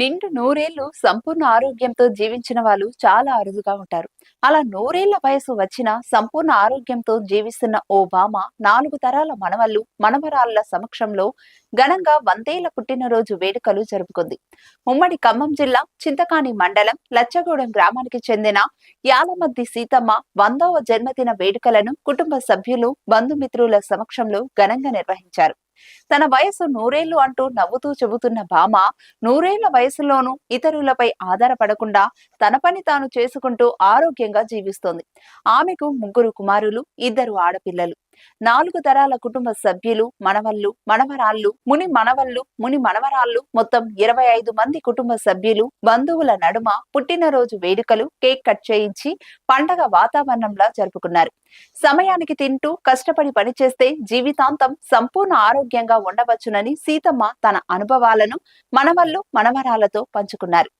నిండు నూరేళ్ళు సంపూర్ణ ఆరోగ్యంతో జీవించిన వాళ్ళు చాలా అరుదుగా ఉంటారు. అలా నూరేళ్ళ వయసు వచ్చిన సంపూర్ణ ఆరోగ్యంతో జీవిస్తున్న ఓ భామ నాలుగు తరాల మనవళ్ళు మనవరాళ్ళ సమక్షంలో ఘనంగా వందేళ్ళ పుట్టినరోజు వేడుకలు జరుపుకుంది. ఉమ్మడి ఖమ్మం జిల్లా చింతకాని మండలం లచ్చగూడెం గ్రామానికి చెందిన యాలమద్ది సీతమ్మ వందవ జన్మదిన వేడుకలను కుటుంబ సభ్యులు బంధుమిత్రుల సమక్షంలో ఘనంగా నిర్వహించారు. తన వయసు నూరేళ్ళు అంటూ నవ్వుతూ చెబుతున్న భామ నూరేళ్ళ వయసులోనూ ఇతరులపై ఆధారపడకుండా తన పని తాను చేసుకుంటూ ఆరోగ్యంగా జీవిస్తోంది. ఆమెకు ముగ్గురు కుమారులు ఇద్దరు ఆడపిల్లలు. నాలుగు తరాల కుటుంబ సభ్యులు మనవళ్ళు మనవరాళ్ళు ముని మనవళ్ళు ముని మనవరాళ్ళు మొత్తం ఇరవై ఐదు మంది కుటుంబ సభ్యులు బంధువుల నడుమ పుట్టినరోజు వేడుకలు కేక్ కట్ చేయించి పండగ వాతావరణంలా జరుపుకున్నారు. సమయానికి తింటూ కష్టపడి పనిచేస్తే జీవితాంతం సంపూర్ణ ఆరోగ్యంగా ఉండవచ్చునని సీతమ్మ తన అనుభవాలను మనవళ్ళు మనవరాలతో పంచుకున్నారు.